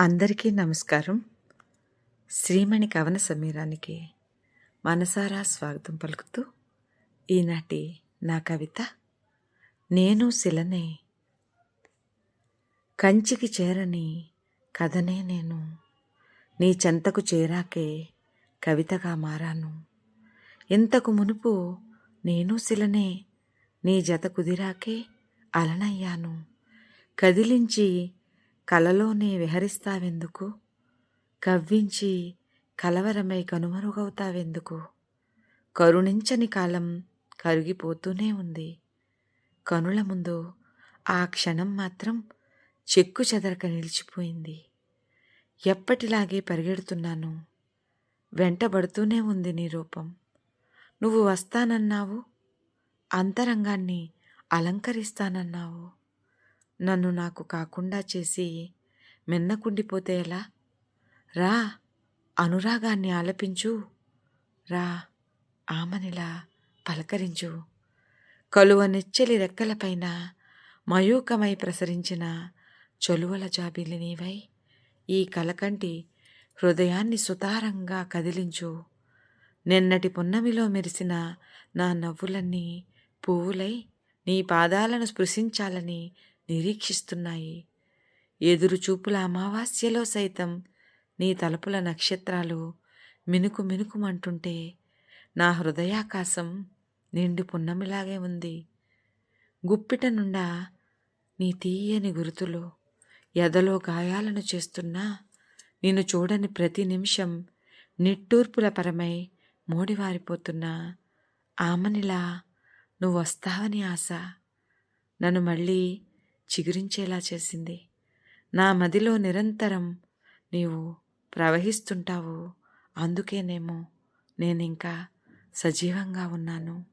అందరికీ నమస్కారం. శ్రీమణి కవన సమీరానికి మనసారా స్వాగతం పలుకుతూ ఈనాటి నా కవిత నేను శిలనే కంచికి చేరని కథనే నేను నీ చెంతకు చేరాకే కవితగా మారాను. ఇంతకు మునుపు నేను శిలనే నీ జత కుదిరాకే అలనయ్యాను. కదిలించి కలలోనే విహరిస్తావెందుకు? కవ్వించి కలవరమై కనుమరుగవుతావెందుకు? కరుణించని కాలం కరిగిపోతూనే ఉంది. కనుల ముందు ఆ క్షణం మాత్రం చెక్కు చెదరక నిలిచిపోయింది. ఎప్పటిలాగే పరిగెడుతున్నాను. వెంటబడుతూనే ఉంది నీ రూపం. నువ్వు వస్తానన్నావు. అంతరంగాన్ని అలంకరిస్తానన్నావు. నన్ను నాకు కాకుండా చేసి మిన్నకుండిపోతే ఎలా? రా అనురాగాన్ని ఆలపించు. రా ఆమనిలా పలకరించు. కలువ నెచ్చెలి రెక్కలపైన మయూకమై ప్రసరించిన చొలువల జాబిలి నీవై. ఈ కలకంటి హృదయాన్ని సుతారంగా కదిలించు. నిన్నటి పున్నమిలో మెరిసిన నా నవ్వులన్నీ పువ్వులై నీ పాదాలను స్పృశించాలని నిరీక్షిస్తున్నాయి. ఎదురుచూపుల అమావాస్యలో సైతం నీ తలుపుల నక్షత్రాలు మినుకు మినుకుమంటుంటే నా హృదయాకాశం నిండు పున్నమిలాగే ఉంది. గుప్పిట నుండా నీ తీయని గురుతులు ఎదలో గాయాలను చేస్తున్నా నిన్ను చూడని ప్రతి నిమిషం నిట్టూర్పుల పరమై మోడివారిపోతున్నా. ఆమనిలా నువ్వు వస్తావని ఆశ. నన్ను మళ్ళీ చిగురించేలా చేసింది. నా మదిలో నిరంతరం నీవు ప్రవహిస్తుంటావు. అందుకేనేమో నేనింకా సజీవంగా ఉన్నాను.